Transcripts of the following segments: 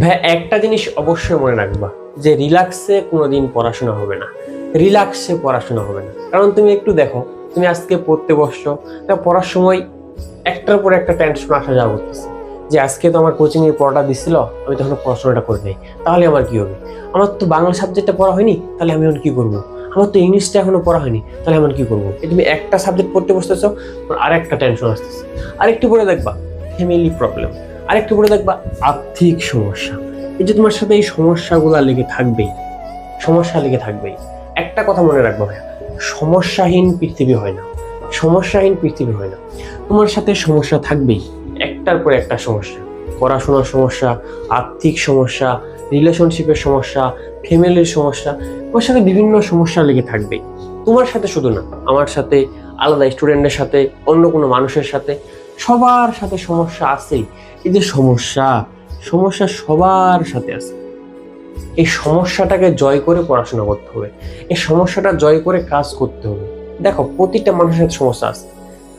ভাই, একটা জিনিস অবশ্যই মনে রাখবা, যে রিল্যাক্সে কোনোদিন পড়াশোনা হবে না। রিল্যাক্সে পড়াশোনা হবে না। কারণ তুমি একটু দেখো, তুমি আজকে পড়তে বসছো, তা পড়ার সময় একটার পর একটা টেনশন আসা যাওয়া করতেছে। যে আজকে তো আমার কোচিং এর পড়াটা দিছিল, আমি তখন পড়াশোনাটা করে নেই। তাহলে আমার কি হবে? আমার তো বাংলা সাবজেক্টটা পড়া হয়নি, তাহলে আমি এখন কি করব? আমার তো ইংলিশটা এখনও পড়া হয়নি, তাহলে আমার কি করব? তুমি একটা সাবজেক্ট পড়তে বসতেছো, আর একটা টেনশন আসতেছে। আরেকটু পরে দেখবা ফ্যামিলি প্রবলেম আরেকটু পরে দেখবা আর্থিক সমস্যা। এই যে তোমার সাথে এই সমস্যাগুলো লেগে থাকবেই, সমস্যা লেগে থাকবেই। একটা কথা মনে রাখব ভাইয়া, সমস্যাহীন পৃথিবী হয় না। সমস্যাহীন পৃথিবী হয় না। তোমার সাথে সমস্যা থাকবেই, একটার পর একটা সমস্যা। পড়াশোনার সমস্যা, আর্থিক সমস্যা রিলেশনশিপের সমস্যা ফ্যামিলির সমস্যা, তোমার সাথে বিভিন্ন সমস্যা লেগে থাকবেই। তোমার সাথে শুধু না, আমার সাথে, আলাদা স্টুডেন্টের সাথে, অন্য কোনো মানুষের সাথে সবার সাথে সমস্যা আছেই এই যে সমস্যা সমস্যা সবার সাথে আছে। এই সমস্যাটাকে জয় করে পড়াশোনা করতে হবে। এই সমস্যাটা জয় করে কাজ করতে হবে। দেখো, প্রতিটা মানুষের সাথে সমস্যা আছে।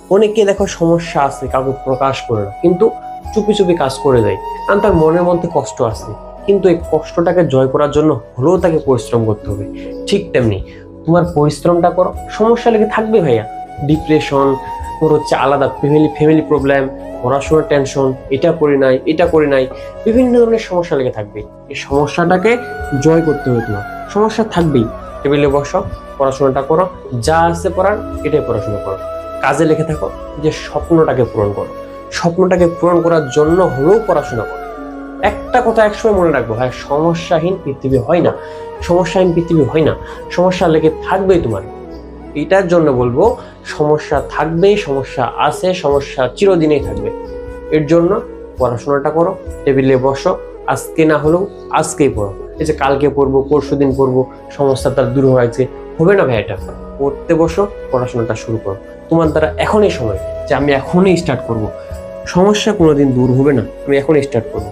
অনেকে দেখো সমস্যা আছে, কাউকে প্রকাশ করে না, কিন্তু চুপি চুপি কাজ করে যায়। কারণ তার মনের মধ্যে কষ্ট আছে। কিন্তু এই কষ্টটাকে জয় করার জন্য হলেও তাকে পরিশ্রম করতে হবে। ঠিক তেমনি তোমার পরিশ্রমটা করো। সমস্যা লেগে থাকবে ভাইয়া। ডিপ্রেশন তোর হচ্ছে আলাদা ফ্যামিলি ফ্যামিলি প্রবলেম পড়াশোনার টেনশন এটা করি নাই, এটা করি নাই, বিভিন্ন ধরনের সমস্যা লেগে থাকবে। এই সমস্যাটাকে জয় করতে হবে তোমার। সমস্যা থাকবেই। টেবিলে বসো, পড়াশোনাটা করো, যা আছে পড়ার, এটাই পড়াশোনা করো। কাজে লেগে থাকো যে স্বপ্নটাকে পূরণ করো। স্বপ্নটাকে পূরণ করার জন্য হলেও পড়াশোনা করো। একটা কথা একসময় মনে রাখব, ভাই, সমস্যাহীন পৃথিবী হয় না। সমস্যাহীন পৃথিবী হয় না। সমস্যা লেগে থাকবেই তোমার। এটার জন্য বলব, সমস্যা থাকবে সমস্যা আছে, সমস্যা চিরদিনেই থাকবে। এর জন্য পড়াশোনাটা করো, টেবিলে বসো, আজকে না হলেও আজকেই পড়ো। এই যে কালকে পড়ব, পরশু দিন পড়ব, সমস্যা তার দূর হয়েছে হবে না ভাই এটা? পড়তে বসো, পড়াশোনাটা শুরু করো। তোমার দ্বারা এখনই সময় যে আমি এখনই স্টার্ট করব। সমস্যা কোনোদিন দূর হবে না, আমি এখনই স্টার্ট করব।